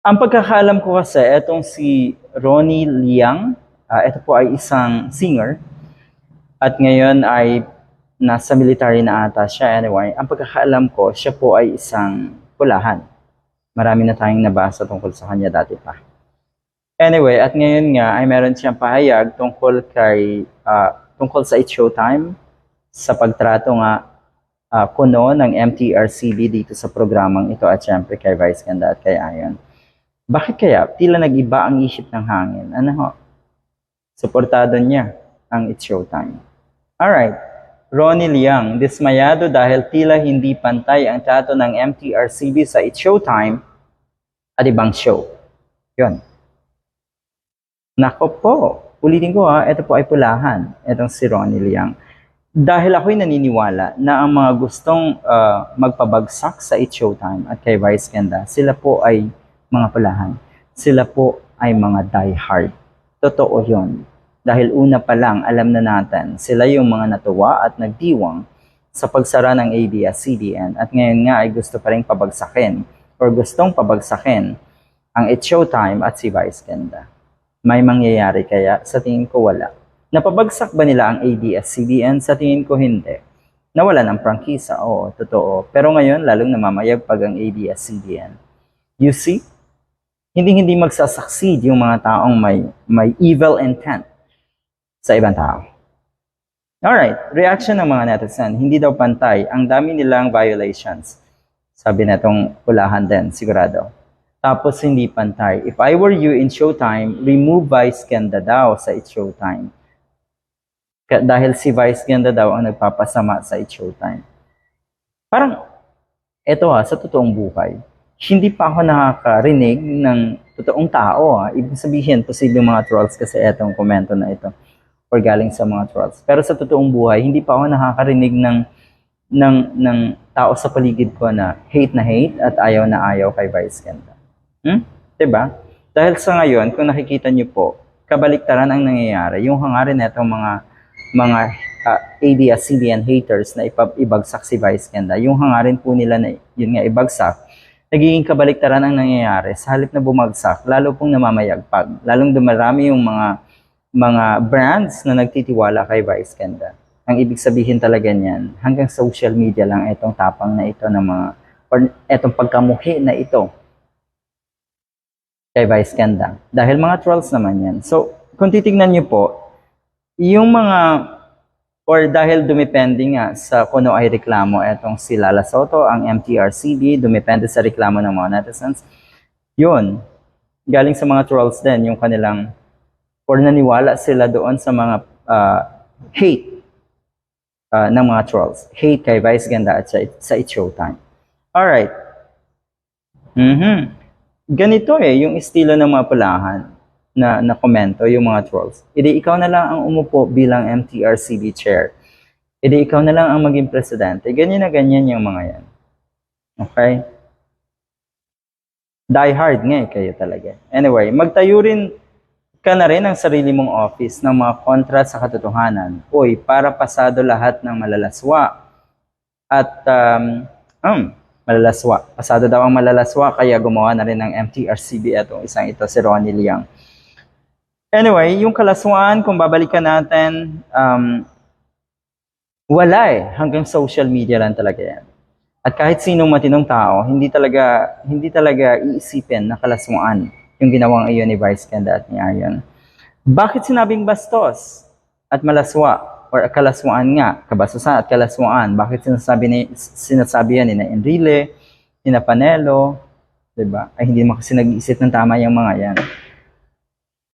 Ang pagkakaalam ko kasi, etong si Ronnie Liang, ah, ito po ay isang singer, at ngayon ay nasa military na ata siya. Anyway, ang pagkakaalam ko, siya po ay isang pulahan. Marami na tayong nabasa tungkol sa kanya dati pa. Anyway, at ngayon nga ay meron siyang pahayag tungkol kay ah, tungkol sa It's Showtime sa pagtrato nga ah, kuno ng MTRCB dito sa programang ito at syempre kay Vice Ganda at kay Ayon. Bakit kaya? Tila nag-iba ang isip ng hangin. Ano ho? Suportado niya ang It's Showtime. Alright. Ronnie Liang, dismayado dahil tila hindi pantay ang trato ng MTRCB sa It's Showtime at ibang show. Yun. Nako po, ulitin ko ha, ito po ay pulahan, itong si Ronnie Liang. Dahil ako'y naniniwala na ang mga gustong ah, magpabagsak sa It's Showtime at kay Vice Ganda, sila po ay mga pulahan. Sila po ay mga diehard. Totoo yon. Dahil una pa lang, alam na natin, sila yung mga natuwa at nagdiwang sa pagsara ng ABS-CBN at ngayon nga ay gusto pa rin pabagsakin or gustong pabagsakin ang It's Showtime at si Vice Ganda. May mangyayari kaya? Sa tingin ko wala. Napabagsak ba nila ang ABS-CBN? Sa tingin ko hindi. Nawala ng prangkisa, oo, totoo. Pero ngayon, lalong namamayagpag ang ABS-CBN. You see? Hindi hindi magsasucceed yung mga taong may, may evil intent sa ibang tao. Alright, reaction ng mga netizen, hindi daw pantay, ang dami nilang violations. Sabi na itong pulahan din, sigurado. Tapos hindi pantay. If I were you in Showtime, remove Vice Ganda daw sa It's Showtime. Dahil si Vice Ganda daw ang nagpapasama sa It's Showtime. Parang, eto ha, sa totoong buhay, hindi pa ako nakakarinig ng totoong tao. Ha. Ibig sabihin, posibleng mga trolls kasi etong komento na ito or galing sa mga trolls. Pero sa totoong buhay, hindi pa ako nakakarinig ng ng ng tao sa paligid ko na hate na hate at ayaw na ayaw kay Vice Ganda. Hmm? 'Di ba? Dahil sa ngayon, kung nakikita niyo po, kabaliktaran ang nangyayari. Yung hangarin netong mga mga uh, ABS-CBN haters na ipab- ibagsak si Vice Ganda, yung hangarin po nila na yun nga ibagsak, nagiging kabaliktaran ang nangyayari. Sa halip na bumagsak, lalo pong namamayagpag. Lalong dumarami yung mga mga brands na nagtitiwala kay Vice Ganda. Ang ibig sabihin talaga niyan, hanggang social media lang itong tapang na ito ng mga, or itong pagkamuhi na ito kay Vice Ganda. Dahil mga trolls naman yan. So, kung titignan niyo po, yung mga, or dahil dumepende nga sa kuno ay reklamo, etong si Lala Soto, ang MTRCB, dumepende sa reklamo ng mga netizens, yun, galing sa mga trolls din, yung kanilang or naniwala sila doon sa mga ah, hate ah, ng mga trolls. Hate kay Vice Ganda at sa, sa It's Showtime. Alright. Mhm. Ganito eh, yung estilo ng mga pulahan na, na komento, yung mga trolls. Idi ikaw na lang ang umupo bilang MTRCB chair. Idi ikaw na lang ang maging presidente. Ganyan na ganyan yung mga yan. Okay? Die hard nga eh, kayo talaga. Anyway, magtayo rin ka na rin ang sarili mong office ng mga kontra sa katotohanan. Uy, para pasado lahat ng malalaswa. At, um, um, malalaswa. Pasado daw ang malalaswa, kaya gumawa na rin ng MTRCB itong isang ito, si Ronnie Liang. Anyway, yung kalaswaan, kung babalikan natin, um, wala eh. Hanggang social media lang talaga yan. At kahit sinong matinong tao, hindi talaga, hindi talaga iisipin na kalaswaan yung ginawang iyon ni Vice Ganda at ni Ayon. Bakit sinabing bastos at malaswa or kalaswaan nga, kabastusan at kalaswaan? Bakit sinasabi ni sinasabi yan ni na Enrile, ni na Panelo, 'di ba? Ay hindi mo kasi nag-iisip ng tama yung mga yan.